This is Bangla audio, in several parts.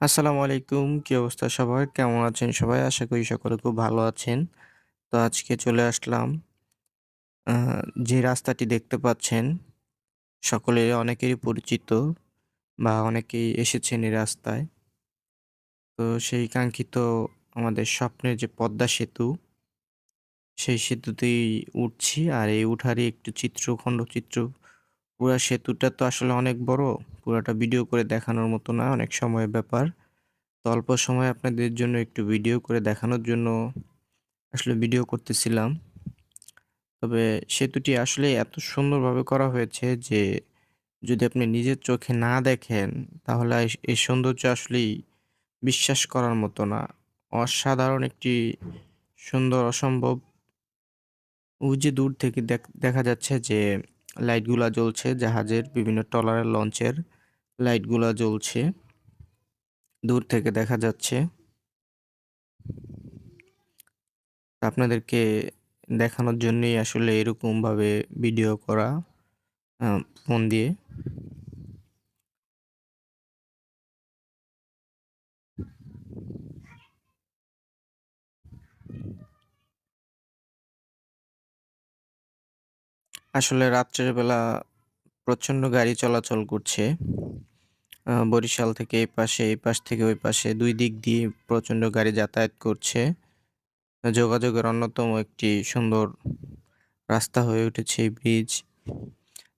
আসসালামু আলাইকুম। কি অবস্থা সবার? কেমন আছেন সবাই? আশা করি সকলে খুব ভালো আছেন। তো আজকে চলে আসলাম যে রাস্তাটি দেখতে পাচ্ছেন সকলের অনেকেরই পরিচিত বা অনেকেই এসেছেন এই রাস্তায়। তো সেই কাঙ্ক্ষিত আমাদের স্বপ্নের যে পদ্মা সেতু, সেই সেতুতেই উঠছি। আর এই উঠারই একটু চিত্র খণ্ডচিত্র পুরা সেতুটা তো আসলে অনেক বড়। পুরাটা ভিডিও করে দেখানোর মতো না, অনেক সময়ের ব্যাপার। তো অল্প সময় আপনাদের জন্য একটু ভিডিও করে দেখানোর জন্য আসলে ভিডিও করতেছিলাম। তবে সেতুটি আসলে এত সুন্দরভাবে করা হয়েছে যে যদি আপনি নিজের চোখে না দেখেন তাহলে এই সৌন্দর্য আসলেই বিশ্বাস করার মতো না। অসাধারণ একটি সুন্দর অসম্ভব ওই যে দূর থেকে দেখ দেখা যাচ্ছে যে লাইটগুলা জ্বলছে, জাহাজের বিভিন্ন ট্রলারের লঞ্চের লাইটগুলা জ্বলছে। দূর থেকে দেখা যাচ্ছে। আপনাদেরকে দেখানোর জন্যই আসলে এরকমভাবে ভিডিও করা ফোন দিয়ে। আসলে রাত্রের বেলা প্রচণ্ড গাড়ি চলাচল করছে। বরিশাল থেকে এই পাশে, এই পাশ থেকে ওই পাশে দুই দিক দিয়ে প্রচণ্ড গাড়ি যাতায়াত করছে। যোগাযোগের অন্যতম একটি সুন্দর রাস্তা হয়ে উঠেছে এই ব্রিজ।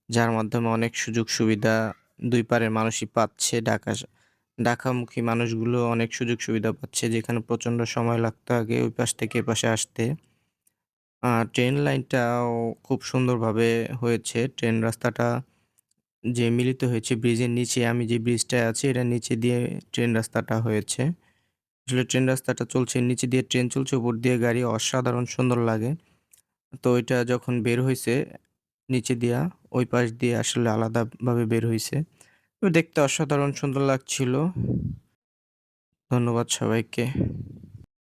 যার মাধ্যমে অনেক সুযোগ সুবিধা দুই পারের মানুষই পাচ্ছে। ঢাকা ঢাকামুখী মানুষগুলো অনেক সুযোগ সুবিধা পাচ্ছে। যেখানে প্রচণ্ড সময় লাগতো আগে ওই পাশ থেকে এপাশে আসতে। আ ট্রেন লাইনটাও খুব সুন্দরভাবে হয়েছে। ট্রেন রাস্তাটা যে মিলিত হয়েছে ব্রিজের নিচে আমি যে ব্রিজটায় আছি এটার নিচে দিয়ে ট্রেন রাস্তাটা হয়েছে। আসলে ট্রেন রাস্তাটা চলছে নিচে দিয়ে ট্রেন চলছে, উপর দিয়ে গাড়ি অসাধারণ সুন্দর লাগে। তো ওইটা যখন বের হইছে নিচে দিয়া ওই পাশ দিয়ে আসলে আলাদাভাবে বের হইছে। তো দেখতে অসাধারণ সুন্দর লাগছিল। ধন্যবাদ সবাইকে।